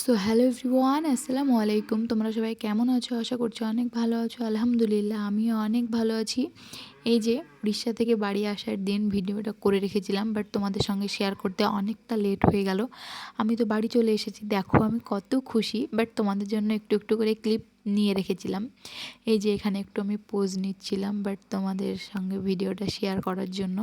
So hello everyone আসসালামু আলাইকুম। তোমরা সবাই কেমন আছো? আশা করছি অনেক ভালো আছো। আলহামদুলিল্লাহ, আমিও অনেক ভালো আছি। এই যে, উড়িষ্যা থেকে বাড়ি আসার দিন ভিডিওটা করে রেখেছিলাম বাট তোমাদের সঙ্গে শেয়ার করতে অনেকটা লেট হয়ে গেল। আমি তো বাড়ি চলে এসেছি। দেখো, আমি কত খুশি বাট তোমাদের জন্য একটু একটু করে ক্লিপ নিয়ে রেখেছিলাম। এই যে এখানে একটু আমি পোজ নিচ্ছিলাম বাট তোমাদের সঙ্গে ভিডিওটা শেয়ার করার জন্য।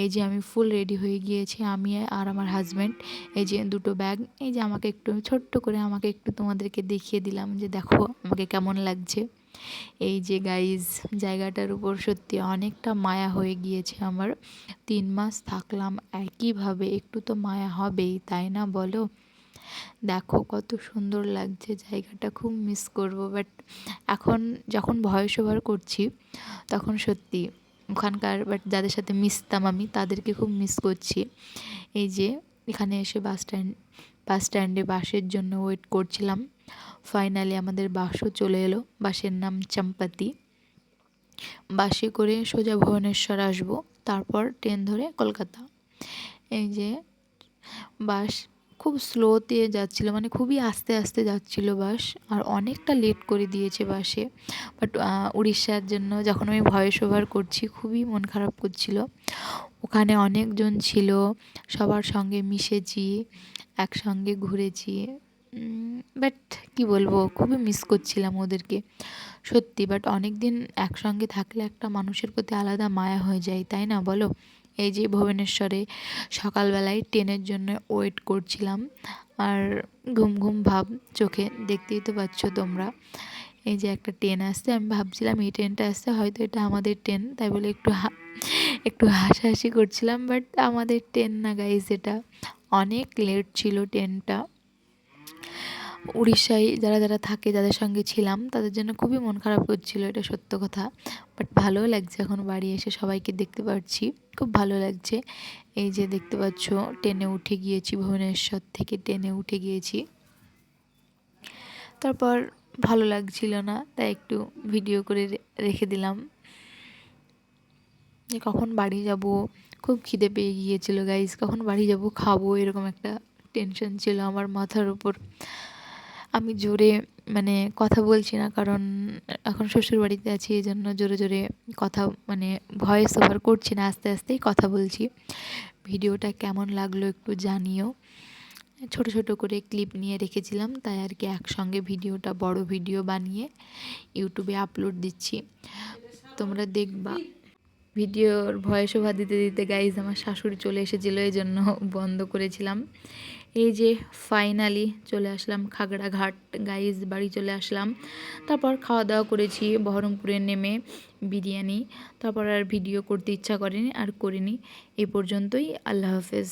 এই যে আমি ফুল রেডি হয়ে গিয়েছি, আমি আর আমার হাজব্যান্ড এই যে দুটো ব্যাগ এই যে আমাকে একটু ছোট্ট করে আমাকে একটু তোমাদেরকে দেখিয়ে দিলাম যে দেখো আমাকে কেমন লাগছে। এই যে গাইজ জায়গাটার উপর সত্যি অনেকটা মায়া হয়ে গিয়েছে আমার। তিন মাস থাকলাম, একইভাবে একটু তো মায়া হবেই, তাই না বলো? দেখো কত সুন্দর লাগছে, জায়গাটা খুব মিস করব। বাট এখন যখন ভয়েস ওভার করছি, তখন সত্যি ওখানকার বাট যাদের সাথে মিশতাম আমি, তাদেরকে খুব মিস করছি। এই যে এখানে এসে বাস স্ট্যান্ড বাস স্ট্যান্ডে বাসের জন্য ওয়েট করছিলাম। ফাইনালি আমাদের বাসও চলে এলো, বাসের নাম চম্পাতি বাসে করে সোজা ভুবনেশ্বর আসব, তারপর ট্রেন ধরে কলকাতা। এই যে বাস খুব স্লোতে যাচ্ছিল মানে খুবই আস্তে আস্তে যাচ্ছিল বাস, আর অনেকটা লেট করে দিয়েছে বাসে। বাট উড়িষ্যার জন্য যখন আমি ভয়েস ওভার করছি, খুবই মন খারাপ করছিল। ওখানে অনেকজন ছিল, সবার সঙ্গে মিশেছি, একসঙ্গে ঘুরেছি। বাট কি বলব, খুবই মিস করছিলাম ওদেরকে। সত্যি বাট অনেক দিন একসঙ্গে থাকলে একটা মানুষের প্রতি আলাদা মায়া হয়ে যায়, তাই না বলো? এই যে ভুবনেশ্বরে সকালবেলায় ট্রেনের জন্য ওয়েট করছিলাম। আর ঘুম ঘুম ভাব চোখে দেখতেই তো পাচ্ছ তোমরা। এই যে একটা ট্রেন আসছে, আমি ভাবছিলাম এই ট্রেনটা আসছে, হয়তো এটা আমাদের ট্রেন, তাই বলে একটু একটু হাসাহাসি করছিলাম, বাট আমাদের ট্রেন না গাইজ এটা অনেক লেট ছিল ট্রেনটা। উড়িষ্যায় যারা যারা থাকে, যাদের সঙ্গে ছিলাম, তাদের জন্য খুবই মন খারাপ করছিল, এটা সত্য কথা। বাট ভালো লাগছে এখন বাড়ি এসে সবাইকে দেখতে পাচ্ছি খুব ভালো লাগছে। এই যে দেখতে পাচ্ছ ট্রেনে উঠে গিয়েছি, ভুবনেশ্বর থেকে ট্রেনে উঠে গিয়েছি। তারপর ভালো লাগছিল না, তাই একটু ভিডিও করে রেখে দিলাম। যে কখন বাড়ি যাব? খুব খিদে পেয়ে গিয়েছিল গাইজ কখন বাড়ি যাব? খাব, এরকম একটা টেনশন ছিল আমার মাথার উপর। আমি জোরে মানে কথা বলছি না, কারণ এখন শ্বশুর বাড়িতে আছি এই জন্য জোরে জোরে কথা মানে ভয়েস ওভার করছি না, আস্তে আস্তেই কথা বলছি। ভিডিওটা কেমন লাগল একটু জানিও। ছোট ছোট করে ক্লিপ নিয়ে রেখেছিলাম, তাই আর কি একসঙ্গে ভিডিওটা বড় ভিডিও বানিয়ে ইউটিউবে আপলোড দিচ্ছি। তোমরা দেখবা। ভিডিওর ভয়েস ওভার দিতে দিতে গাইজ আমার শাশুড়ি চলে এসেছিল এই জন্য বন্ধ করেছিলাম। এই যে ফাইনালি চলে আসলাম খাগড়াঘাট গাইজ বাড়ি চলে আসলাম। তারপর খাওয়া দাওয়া করেছি, বহরমপুরে নেমে বিরিয়ানি। তারপর আর ভিডিও করতে ইচ্ছা করেনি, আর করিনি। এ পর্যন্তই, আল্লাহ হাফেজ।